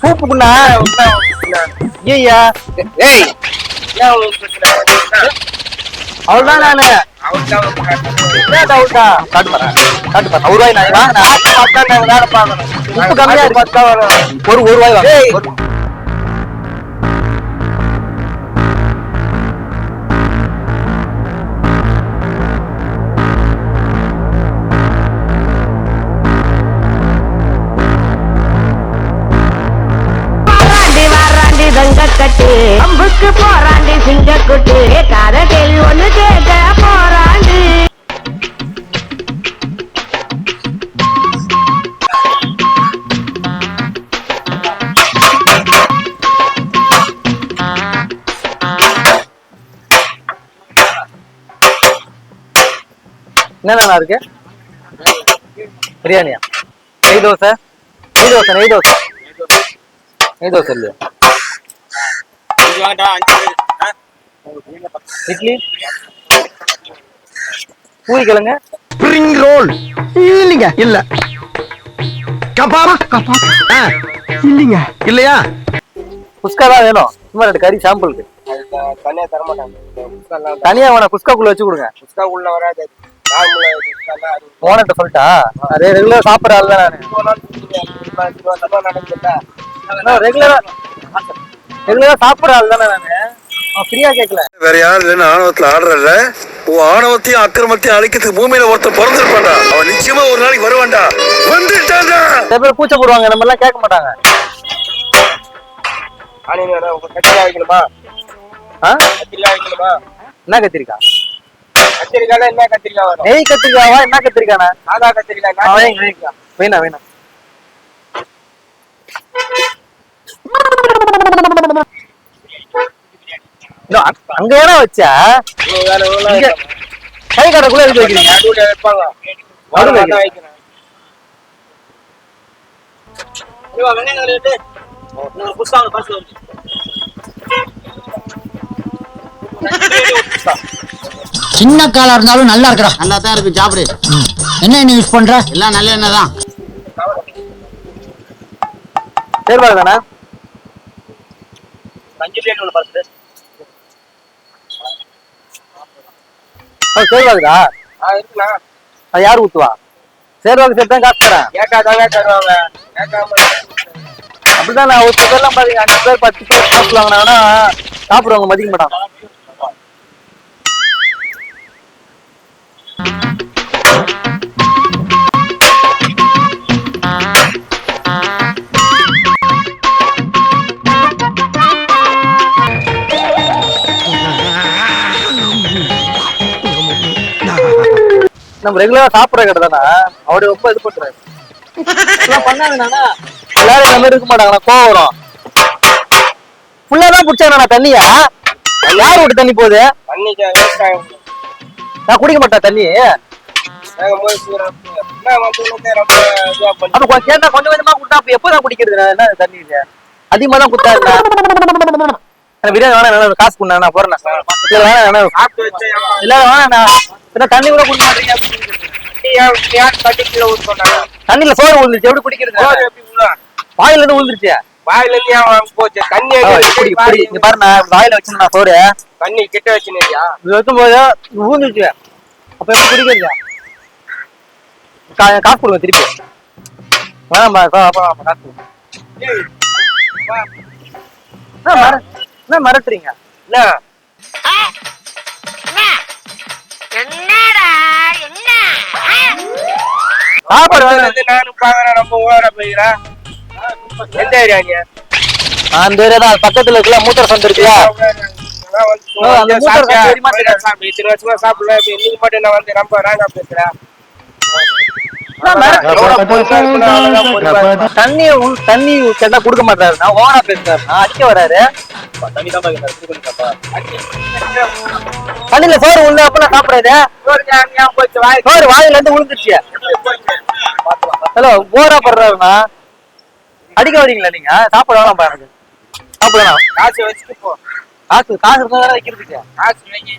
கூப்புக்குண்ணா ஐயா ஏய் அவ்வளவுதான் நானு. என்ன டவுட்டா காட்டு பாரு காட்டு ஒரு ரூபாய் நான் பார்க்கணும். உப்பு கம்மியா இருக்கு ஒரு ஒரு ரூபாய் வாங்க. அம்புக்கு போராண்டி சிங்க குட்டு காத கேள்வி ஒண்ணு கேட்க என்ன என்னென்ன இருக்கு? பிரியாணியா? நெய் தோசை? நெய் தோசை நெய் தோசை. நெய் தோசை இல்லையா? இட்லி பூரி கிழங்கு ஸ்ப்ரிங் ரோல் இல்லைங்க இல்ல. கபாப் கபாப் இல்லைங்க. இல்லையா? குஸ்கா தான் வேணும். சும்மா ரெண்டு கறி சாம்பிளுக்கு தனியா தர மாட்டாங்க தனியா வேணா குஸ்காக்குள்ள வச்சு கொடுங்க. புஸ்கா உள்ள வராது ஓனர்ட்ட சொல்லிட்டா அதே ரெகுலர் சாப்பிட்ற ஆள் தான் நானு? ரெகுலரா ரெகுலரா சாப்பிட்ற ஆள் தானே நானு? அவன் ஃப்ரீயா கேட்கல வேற யாரும் இல்லைன்னு ஆணவத்துல ஆடுறல உன் ஆணவத்தையும் அக்கிரமத்தையும் அழிக்கிறதுக்கு பூமியில ஒருத்தன் பிறந்திருப்பான்டா. அவன் நிச்சயமா ஒரு நாளைக்கு வருவான்டா. வந்துட்டான்டா. சில பேர் பூச்சை போடுவாங்க நம்ம எல்லாம் கேட்க மாட்டாங்க. வேணும். உங்க கத்திரிக்காய் கத்திரிக்காய் என்ன கத்திரிக்காய் என்ன கத்திரிக்காய் வரும் நெய் கத்திரிக்காவா என்ன கத்திரிக்காண்ணா? சாதா கத்திரிக்காய் வைங்க. வேணாம். அங்க- அங்க வேணா வச்சா? கை கடைக்குள்ள எதுக்கு வைக்கிறீங்க. சின்ன காலா இருந்தாலும் நல்லா இருக்கிறா நல்லா தான் இருக்கு சாப்பிடு. என்ன எண்ணெய் யூஸ் பண்ற? எல்லாம் நல்ல எண்ணெய் தான். சேர்வா தானே? இருக்குண்ணா. அது யார் ஊத்துவா? சேர்வாக்கு சேர்த்தா காசு தரேன். கேட்டாதாங்க தருவாங்க அப்படிதான் நான் ஒரு பேர்லாம் பாத்தீங்க அஞ்சு பேர் பத்து பேர் காசு வாங்கினாங்கன்னா சாப்பிடுவாங்க மதிக்க மாட்டாங்க. நம்ம ரெகுலரா சாப்பிடுற கடை தானே? அவரு ரொம்ப இது பண்றாரு. இதெல்லாம் பண்ணாங்கண்ணா எல்லாரும் இந்த மாதிரி இருக்க மாட்டாங்கண்ணா கோவம் வரும். ஃபுல்லா தான் பிடிச்சாங்கண்ணா தண்ணியா? யார் விட்டு தண்ணி போகுது. நான் குடிக்க மாட்டேன் தண்ணி. அப்ப கேட்டா கொஞ்சம் கொஞ்சமா குட்டா அப்ப எப்போ தான் குடிக்கிறது நான் என்ன தண்ணி இது? அதிகமா தான் இருந்தா பிரியாணி நல்லா காசு குண்டா நான் போறேன் இல்ல வச்சு இல்ல நான் என்ன தண்ணி கூட குடிக்க மாட்டீங்க. யார் தண்ணி கீழே ஊற்றுறாங்க தண்ணியில சோறு விழுந்துச்சு எப்படி குடிக்கிறது? வாயில இருந்து விழுந்துருச்சு. வாயில இருந்து போச்சு? தண்ணி இருக்கு? இப்படி. இங்க பாரு நான் வாயில வச்சு நான் சோறு. தண்ணி கிட்ட வச்சுனியா இது வைக்கும் போது ஊந்துச்சு அப்ப எப்படி குடிக்கிறது? கா- காசு கொடுங்க திருப்பி. வேணாம்பா கா- அப்பா, அப்பா, காசு கொடுங்க. என்ன மர- என்ன சாப்பாடு நானும் பாக்குறேன் ரொம்ப ஓர போயிக்கிறேன் எந்த ஏரியா நீ? அந்த ஏரியா தான். பக்கத்துல இருக்குல்ல மூத்தர் சந்தை இருக்குல்ல. அந்த மூத்தர் சந்தை சாப்பிடல. இன்னைக்கு மட்டும் நான் வந்து ரொம்ப ராங்கா பேசுறேன் தண்ணி தண்ணி கேட்டா கொடுக்க மாட்டாரு. நான் ஓனா பேசுறாரு. நான் அடிக்க வராரு. தண்ணியில சோறு உள்ள போச்சு, வாய் சோறு வாயில இருந்து விழுந்துருச்சு ஹலோ போரா படுறாருண்ணா. அடிக்க வரீங்களா நீங்க? சாப்பிட வேணாம் எனக்கு சாப்பிட வேணாம். காசு வச்சுட்டு போ. காசு காசு இருந்தா தானே வைக்கிறதுக்கு. காசு வைங்க.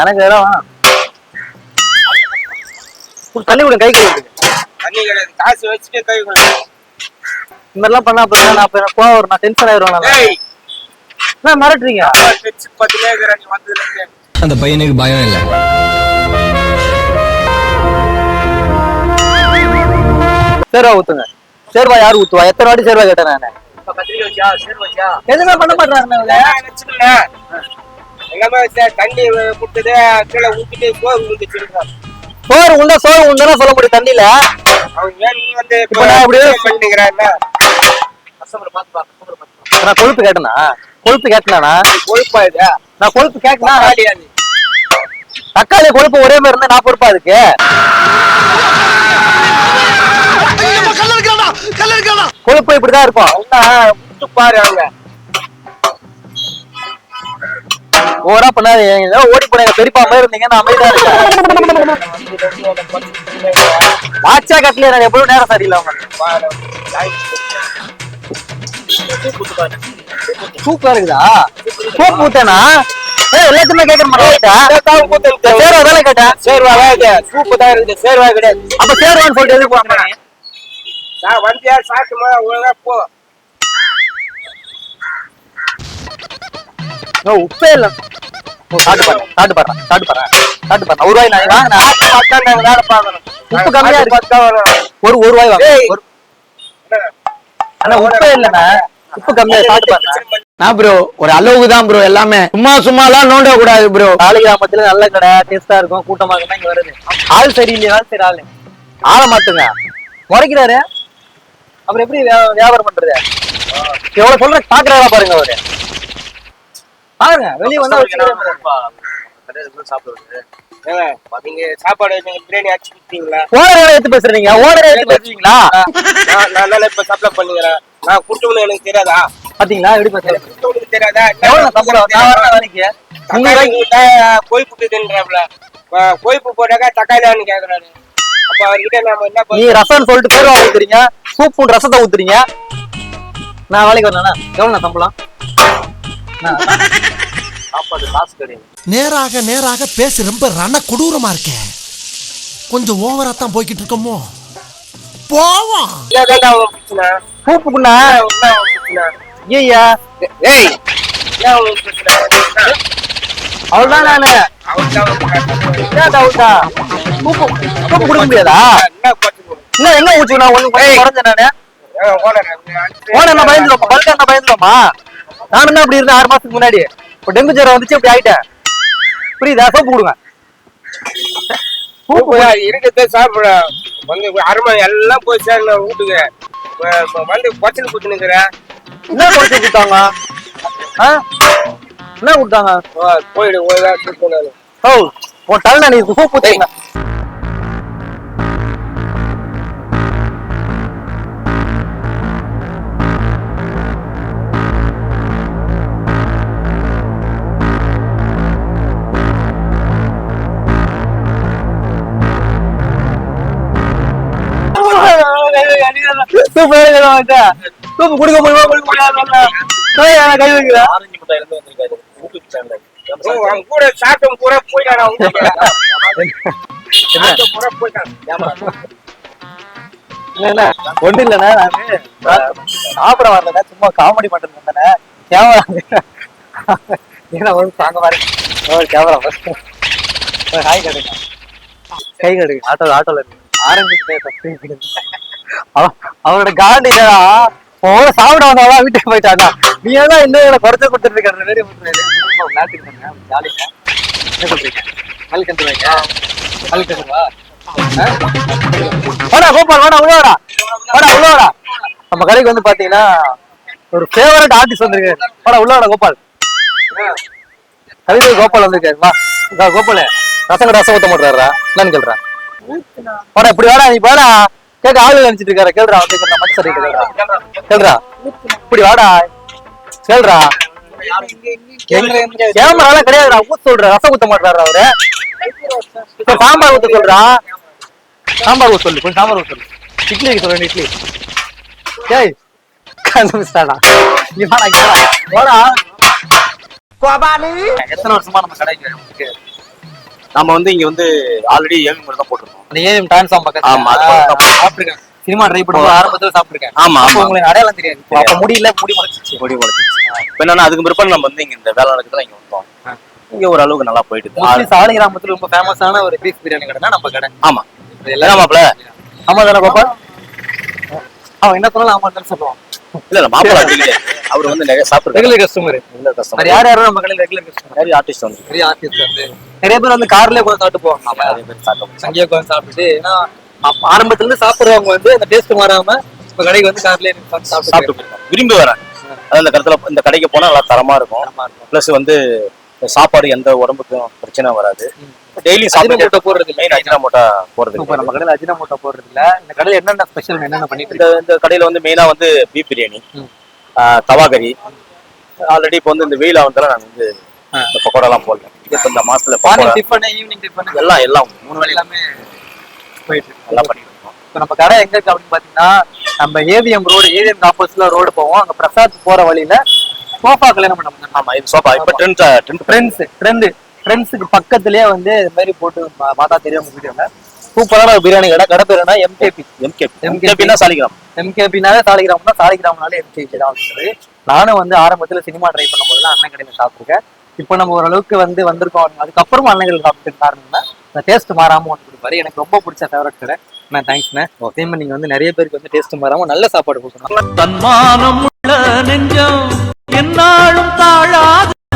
எனக்கு வேணாம். தண்ணி விடுங்க கை கழுவுறதுக்கு தண்ணி கிடையாது காசு வச்சுட்டு கை கொடு இந்த மாதிரிலாம் பண்ணா அப்புறம் நான் அப்ப எனக்கு கோவம் வரும் நான் டென்ஷன் ஆயிடுவேன் நான். ஏய் என்ன மிரட்டுறீங்க. அந்த பையனுக்கு பயம் இல்ல சேர்வா ஊத்துங்க சேர்வா யாரு ஊத்துவா எத்தனை வாட்டி சேர்வா கேட்டேன் நானு? எதுவுமே பண்ண மாட்டாங்க. எல்லாமே தண்ணி கொடுத்தது கீழே ஊத்திட்டு ஊத்தி வச்சிருக்கான். சோறு உண்டா சோறு உண்டா சொல்ல முடியும் தண்ணியில. அவன் ஏன் நீ வந்து இப்ப நான் கொழுப்பு கேட்டனா? கொழுப்பு கேட்டனா கொழுப்பா இது? நான் கொழுப்பு கேட்கனா தக்காளி கொழுப்பு ஒரே மாதிரி இருந்தா நான் பொறுப்பா இருக்கு கொழுப்பு இப்படிதான் இருக்கும். பாரு அவங்க. ஓரா பண்ணாது ஏதோ ஓடி போன எங்க பெரியப்பா மாதிரி இருந்தீங்க. நான் அமைதியா இருக்கேன். வாட்சா கட்டல நான் எப்பவும் நேரம் சரியில்லை அவங்க பாரு. சூப்பரா இருக்குதா? சூப் ஊத்தேனா? எல்லாத்தையுமே கேட்க மாட்டேன் இதைத்தான் ஊத்தல் சேர் அதெல்லாம் கேட்டேன் சேர்வா இது. சூப்பு தான் இருக்குது. சேர்வா கிடையாது. அப்ப சேருவான்னு சொல்லிட்டு எதுக்கு போறாங்க? நான் வந்தியா சாப்பிட்டுமா ஒழுங்கா போ. உப்பே இல்ல. ஓ, சாப்பிட்டு பாரு சாப்பிட்டு பாரு சாப்பிட்டு பாரு சாப்பிட்டு பாரு. ஒரு ரூபாய் நான் வாங்கினா உப்பு கம்மியா இருக்கு. ஒரு ஒரு ரூபாய் வாங்க. ஆனா உப்பே இல்லண்ணா உப்பு கம்மியா சாப்பிட்டு பாருங்க நான். ப்ரோ ஒரு அளவுக்கு தான் ப்ரோ எல்லாமே. சும்மா சும்மாலாம் நோண்ட கூடாது ப்ரோ காலி கிராமத்துல நல்ல கடை டேஸ்டா இருக்கும். கூட்டமா இருக்குன்னா இங்க வருது. ஆள் சரியில்லையா சரி ஆளு. ஆளை மாத்துங்க. முறைக்கிறாரு அப்புறம் எப்படி வியா- வியாபாரம் பண்றது? எவ்வளவு சொல்ற பாக்குறாரா பாருங்க அவரு. பாருங்க வெளிய வந்தா ஏங்க, நீங்க சாப்பாடு பிரியாணி அடிச்சு கொடுத்தீங்களா ஓனரை எடுத்து பேசுறீங்க ஓனரை எடுத்து பேசுறீங்களா? நான் இப்ப சப்ளை பண்ணுகிறேன் நான் குட்டுவனு எனக்கு தெரியாதா? பாத்தீங்களா? எப்படி பேசுறீங்க குட்டுவனுக்கு தெரியாதா? கொழுப்பு தின்றாப்ல கொழுப்பு போட்டாக்கா தக்காளியான்னு கேக்குறாரு. அப்ப அவர்கிட்ட நம்ம என்ன நீ ரசம் சொல்லிட்டு பேர் ஊத்துறீங்க சூப்பு ரசத்தை ஊத்துறீங்க. நான் வேலைக்கு வரேனா? எவ்வளவு சம்பளம்? சாப்பாடு காசு கிடையாது. நேராக நேராக பேச ரொம்ப ரண கொடூரமா இருக்கே. கொஞ்சம் ஓவரா தான் போய்கிட்டு இருக்கோமோ? போவோம்? ஐயா ஏய்? அவ்வளவுதான் நானு. என்ன டவுட்டா சூப்பு கொடுக்க முடியாதா? என்ன? என்ன ஊச்சு நான் ஒண்ணு குறைஞ்ச போன என்ன பயந்துருமா பல்கா என்ன பயந்துருமா நானும் தான் அப்படி இருந்தேன் ஆறு மாசத்துக்கு முன்னாடி. இப்போ டெங்கு ஜுரம் வந்துச்சு அப்படி ஆயிட்டேன். புரியுதா? சோப்பு கொடுங்க இருக்கிறத சாப்பிட வந்து அருமை எல்லாம் போய் சேர்ந்த வீட்டுக்கு வந்து பச்சனை குத்துனுக்குறேன் என்ன குறைச்சி கொடுத்தாங்க? ஆ? என்ன கொடுத்தாங்க? போயிடு ஓ உன் தலை நீ சூப்பு ஊத்துறீங்க கொடுக்க முடியுமா? கொடுக்க முடியாது? கை வைக்கிறேன் அவன் கூட சாப்பிட்டு பூரா இல்ல ஒண்ணு இல்லண்ணா நானு சாப்பிட வரலண்ணா சும்மா காமெடி பண்றது வந்தேண்ணே. கேமரா ஏன்னா வந்து தாங்க ஒரு கேமரா ஒரு ஹாய் கடுங்க கை கடுங்க ஆட்டோ ஆட்டோல இருக்கு ஆரஞ்சு அவனோட காண்டியா ஓ சாப்பிட வந்தாவா வீட்டுக்கு போயிட்டானா? நீ எல்லாம் இன்னும் இவ்வளவு குறைச்ச கொடுத்துட்டு இருக்க விளையாட்டுக்கு ஜாலியா என்ன சொல்றீங்க? கல் கண்டு வைங்க கல் கண்டு வா வாடா கோபால் வாடா உள்ள வாடா வாடா உள்ள வாடா நம்ம கடைக்கு வந்து பாத்தீங்கன்னா ஒரு ஃபேவரட் ஆர்டிஸ்ட் வந்திருக்காரு. வாடா உள்ள வாடா கோபால் கவிதை கோபால் வந்திருக்காரு. வா கோபால். ரசம் ரசம் ஊத்த மாட்டாரா என்னன்னு கேள்றா வாடா இப்படி வாடா நீ வாடா. கேட்க ஆளு நினைச்சிட்டு இருக்காரு. கேள்றா கேட்கறா மட்டும் இருக்காரா கேள்றா இப்படி வாடா. கேள்றா கேமராலாம் கிடையாதுடா. ஊத்த சொல்ற. ரசம் ஊத்த மாட்டாரா அவரு? இப்ப சாம்பார் ஊத்த சொல்றா. சாம்பார் ஊத்த சொல்லு. கொஞ்சம் சாம்பார் ஊத்த சொல்லு. இட்லி சொல்றேன் இட்லி. ஏய் கண்டுபிடிச்சாடா நீ வாடா இங்க வாடா. எத்தனை வருஷமா நம்ம கடைக்கு நம்ம வந்து இங்க வந்து ஆல்ரெடி ஏவி மட்டும் தான் போட்டிருக்கோம். அந்த ஏஎம் டான்ஸ் ஆம் பக்கத்துல. ஆமா, அது. சாப்பிட்டுருக்கேன். சினிமா ட்ரை பண்ணும்போது ஆரம்பத்துல சாப்பிட்டுருக்கேன். ஆமா அப்போ ஆமா. உங்களுக்கு அடையாளம் தெரியாது. அப்ப முடியல முடி முளைச்சிச்சு வளர்த்துச்சு இப்ப என்னன்னா அதுக்கு பிற்பாடு நம்ம வந்து இங்க இந்த வேலை நடக்குது இங்க வந்தோம். இங்க ஓரளவுக்கு நல்லா போயிட்டு சாலை கிராமத்துல ரொம்ப ஃபேமஸான ஒரு பீஃப் பிரியாணி கடைனா நம்ம கடை. ஆமா. எல்லாம் மாப்பிள ஆமா தானே பாப்பா அவன் என்ன சொன்னாலும் ஆமா தான் சொல்லுவான் இல்ல இல்ல மாப்பிள அவர் வந்து நிறைய சாப்பிடுறாரு ரெகுலர் கஸ்டமர் ரெகுலர் கஸ்டமர் யார் யாரும் நம்ம கடையில் ரெகுலர் கஸ்டமர் நிறைய ஆர்டிஸ்ட் வந்து. நிறைய ஆர்டிஸ்ட் வந்து. நிறைய பேர் வந்து கார்லயே உட்காந்து சாப்பிட்டு போவாங்க. நிறைய பேர் சாப்பிட்டு அங்கேயே உட்காந்து சாப்பிட்டுட்டு ஏன்னா ஆரம்பத்துல இருந்து சாப்பிடுறவங்க வந்து அந்த டேஸ்ட் மாறாம இப்ப கடைக்கு வந்து கார்லயே சாப்பிட்டு சாப்பிட்டு. விரும்பி வரேன். அதாவது இந்த கடத்துல இந்த கடைக்கு போனா நல்லா தரமா இருக்கும். பிளஸ் வந்து சாப்பாடு எந்த உடம்புக்கும் பிரச்சனை வராது. டெய்லி சாப்பிட்டு போடுறது இல்ல. மெயின் அஜினமோட்டா போறது இப்ப நம்ம கடையில அஜினமோட்டோ போடுறது இல்ல. இந்த கடையில என்னென்ன ஸ்பெஷல் என்னென்ன பண்ணிட்டு இந்த இந்த கடையில வந்து மெயினா வந்து பீஃப் பிரியாணி. தவா கறி ஆல்ரெடி இப்போ வந்து இந்த வெயில வந்தாலும் நான் வந்து இந்த பக்கோடா எல்லாம் போடல. இப்போ இந்த மாசத்துல மார்னிங் டிஃபன் ஈவினிங் டிஃபன் எல்லாம் எல்லாம் மூணு வேலையும் எல்லாமே போயிட்டு. நல்லா பண்ணிட்டு இருக்கோம். இப்ப நம்ம கடை எங்க இருக்கு அப்படின்னு பாத்தீங்கன்னா நம்ம ஏவிஎம் ரோடு ஏவிஎம் ஆப்போசிட்ல ரோடு போவோம். அங்க பிரசாத் போற வழியில சோஃபா கல்யாணம் பண்ண ஆமா இது சோஃபா. இப்போ ட்ரெண்ட் ட்ரெண்ட் ஃப்ரெண்ட்ஸ் ட்ரெண்ட் ஃப்ரெண்ட்ஸுக்கு பக்கத்துலயே வந்து இது மாதிரி போட்டு பார்த்தா தெரியும் உங்க வீடியோல சூப்பரான ஒரு பிரியாணி கடை. கடை பேர் என்ன? எம்கேபி எம்கேபி எம்கேபின்னா சாலிகிராம். எம்கேபினாலே சாலிகிராம் தான் சாலிகிராம்னாலே எம்கேபி தான் நானும் வந்து ஆரம்பத்துல சினிமா ட்ரை பண்ணும்போதுலாம் அண்ணன் கடையில சாப்பிட்டுருக்கேன் இப்போ நம்ம ஓரளவுக்கு வந்து வந்திருக்கோம். அதுக்கப்புறம் அன்னைகள் சாப்பிட்டு காரணம்னா இந்த டேஸ்ட் மாறாம ஒன்று கொடுப்பாரு. எனக்கு ரொம்ப பிடிச்ச ஃபேவரட் கடை. நான் தேங்க்ஸ்ண்ணே ஓகே நீங்க வந்து நிறைய பேருக்கு வந்து டேஸ்ட் மாறாம நல்ல சாப்பாடு கொடுக்கணும். தன்மானம் உள்ள நெஞ்சம் என்னாலும் தாழாது.